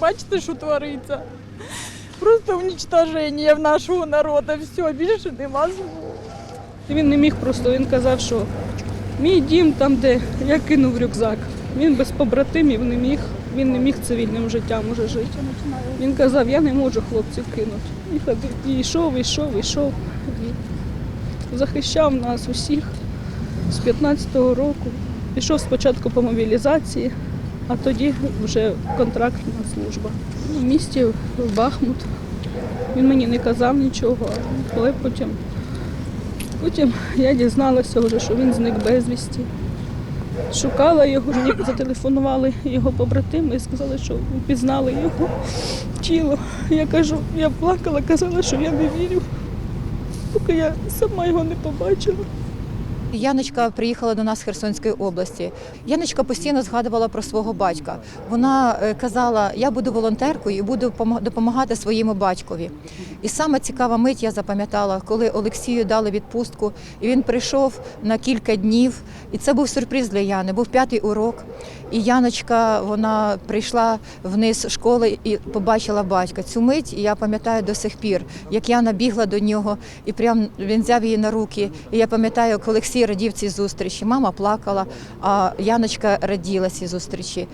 бачите, що твориться. Просто уничтоження в нашого народу. Все, більше нема слов. Він не міг просто, він казав, що мій дім там, де я кинув рюкзак. Він без побратимів не міг, він не міг цивільним життям уже жити. Він казав, я не можу хлопців кинути. І ходив, йшов, йшов, йшов. Захищав нас усіх з 15-го року. Пішов спочатку по мобілізації, а тоді вже контрактна служба. В місті в Бахмут. Він мені не казав нічого, але потім Потім я дізналася вже, що він зник безвісті. Шукала його, мені зателефонували його побратими і сказали, що впізнали його тіло. Я кажу, я плакала, казала, що я не вірю, поки я сама його не побачила. Яночка приїхала до нас з Херсонської області. Яночка постійно згадувала про свого батька. Вона е, казала: я буду волонтеркою і буду допомагати своєму батькові. І саме цікава мить я запам'ятала, коли Олексію дали відпустку, і він прийшов на кілька днів. І це був сюрприз для Яни. Був п'ятий урок. І Яночка вона прийшла вниз школи і побачила батька. Цю мить я пам'ятаю до сих пір, як Яна бігла до нього, і прям він взяв її на руки. І я пам'ятаю, як Олексій радів цій зустрічі. Мама плакала, а Яночка раділа цій зустрічі.